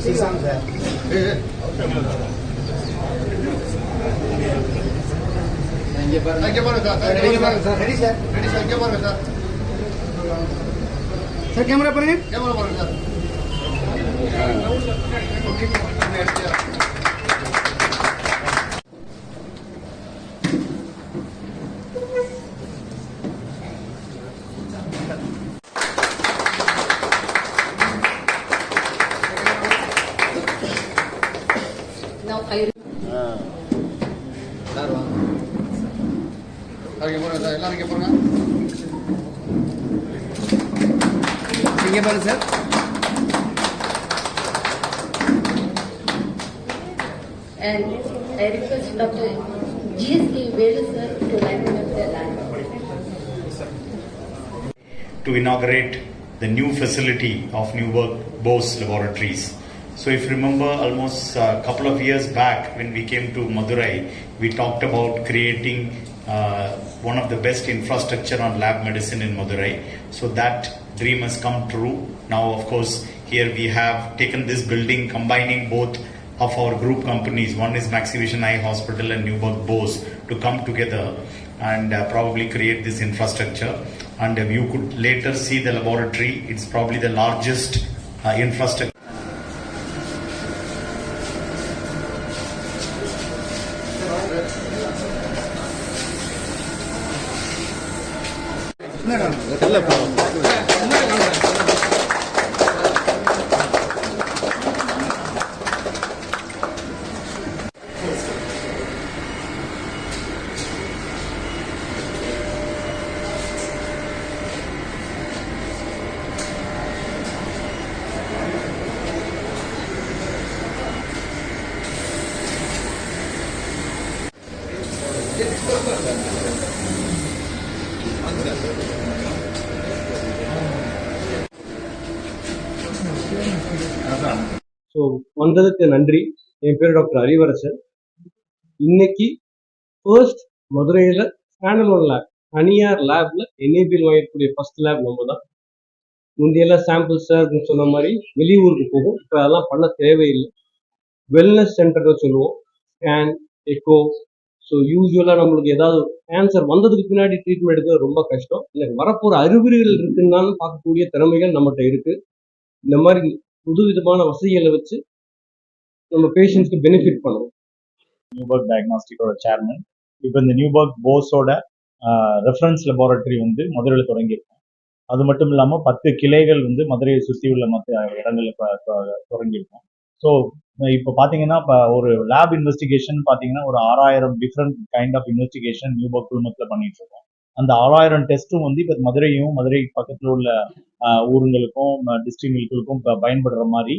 Sreesanth sir இங்கே பாருங்க இங்கே பாருங்க சார் இங்கே பாருங்க சார் எல்லாரும் இங்கே பாருங்க இங்கே பாருங்க sir and I request Dr. G.S.K. Velu sir to lighten up the land. to inaugurate the new facility of Newburgh Bose Laboratories. So, if you remember, almost a couple of years back when we came to Madurai, we talked about creating uh, one of the best infrastructure on lab medicine in Madurai. So, that dream has come true. Now, of course, here we have taken this building, combining both of our group companies. One is Maxivision Eye Hospital and Newburgh Bose to come together and uh, probably create this infrastructure. And uh, you could later see the laboratory. It's probably the largest uh, infrastructure. என்ன காரணம். So வந்ததுக்கு நன்றி. என் பேர் doctor Harivarasan இன்னைக்கு first மதுரையில் standalone lab தனியார் லேப்ல NABL வாங்கக்கூடிய ஃபர்ஸ்ட் லேப் நம்ம தான் முந்தையெல்லாம் சாம்பிள் சார் சொன்ன மாதிரி வெளியூருக்கு போகும். இப்போ அதெல்லாம் பண்ண தேவையில்லை. வெல்னஸ் சென்டர்னு சொல்லுவோம். ஸ்கேன் எக்கோ ஸோ யூஸ்வலாக நம்மளுக்கு ஏதாவது கேன்சர் வந்ததுக்கு பின்னாடி ட்ரீட்மெண்ட் எடுக்கிறது ரொம்ப கஷ்டம். இல்லை வரப்போகிற அறிகுறிகள் இருக்குன்னாலும் பார்க்கக்கூடிய திறமைகள் நம்மகிட்ட இருக்குது இந்த மாதிரி புது விதமான வசதிகளை வச்சு நம்ம பேஷண்ட்ஸ்க்கு பெனிஃபிட் பண்ணுவோம் நியூபர்க் டயக்னாஸ்டிக்கோட சேர்மன் இப்போ இந்த நியூபர்க் போஸோட ரெஃபரன்ஸ் லெபார்டரி வந்து மதுரையில் தொடங்கியிருக்கோம். அது மட்டும் இல்லாமல் பத்து கிளைகள் வந்து மதுரையை சுற்றி உள்ள மற்ற இடங்களில் தொடங்கியிருக்கோம். ஸோ இப்போ பார்த்தீங்கன்னா இப்போ ஒரு லேப் இன்வெஸ்டிகேஷன் பார்த்தீங்கன்னா ஒரு ஆறாயிரம் different kind of investigation Neuberg குழுமத்தில் பண்ணிட்டு இருக்கோம். அந்த ஆறாயிரம் டெஸ்ட்டும் வந்து இப்போ மதுரையும் மதுரை பக்கத்தில் உள்ள ஊருங்களுக்கும் டிஸ்ட்ரிக்ட்களுக்கும் இப்போ பயன்படுற மாதிரி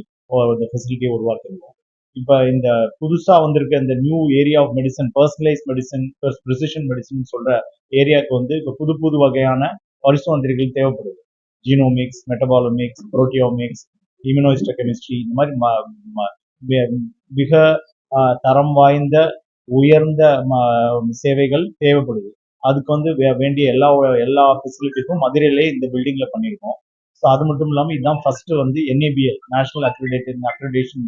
இந்த ஃபெசிலிட்டியை உருவாக்கிருக்கோம். இப்போ இந்த புதுசாக வந்திருக்க இந்த new area of medicine personalise medicine precision medicine சொல்ற ஏரியாவுக்கு வந்து இப்போ புது புது வகையான பரிசோதனைகள் தேவைப்படுது. ஜீனோமிக்ஸ் மெட்டபாலமிக்ஸ் புரோட்டியோமிக்ஸ் இம்யூனோஸ்டோகெமிஸ்ட்ரி இந்த மாதிரி ம- மிக தரம் வாய்ந்த உயர்ந்த ம- சேவைகள் தேவைப்படுது. அதுக்கு வந்து வே- வேண்டிய எல்லா எல்லா ஃபெசிலிட்டிஸும் மதுரையிலே இந்த பில்டிங்ல பண்ணியிருக்கோம். ஸோ அது மட்டும் இல்லாமல் இதுதான் ஃபர்ஸ்ட் வந்து NABL national accredited accreditation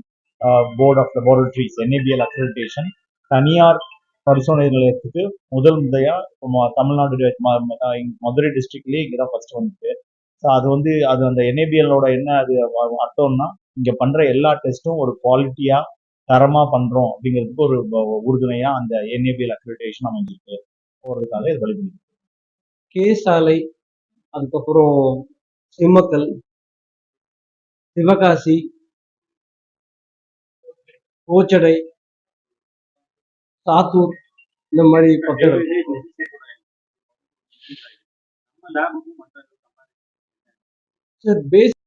board of laboratories NABL accreditation தனியார் பரிசோதனை நிலையத்துக்கு முதல் முறையா இப்போ தமிழ்நாடு மதுரை டிஸ்ட்ரிக்ட்லேயே இங்கே தான் ஃபர்ஸ்ட் வந்துட்டு ஸோ அது வந்து அது அந்த என்ஏபிஎல்லோட என்ன அது அர்த்தம்னா இங்கே பண்ணுற எல்லா டெஸ்ட்டும் ஒரு குவாலிட்டியாக தரமாக பண்ணுறோம் அப்படிங்கிறதுக்கு ஒரு உறுதுணையாக அந்த என்ஏபிஎல் அக்ரிடேஷன் அமைஞ்சிருக்கு. போறதுக்காக இது வழிபடுது கே சாலை அதுக்கப்புறம் சிம்மக்கல் சிவகாசி ஓச்சடை சாத்தூர் இந்த மாதிரி பக்கம் சார் பேஸ்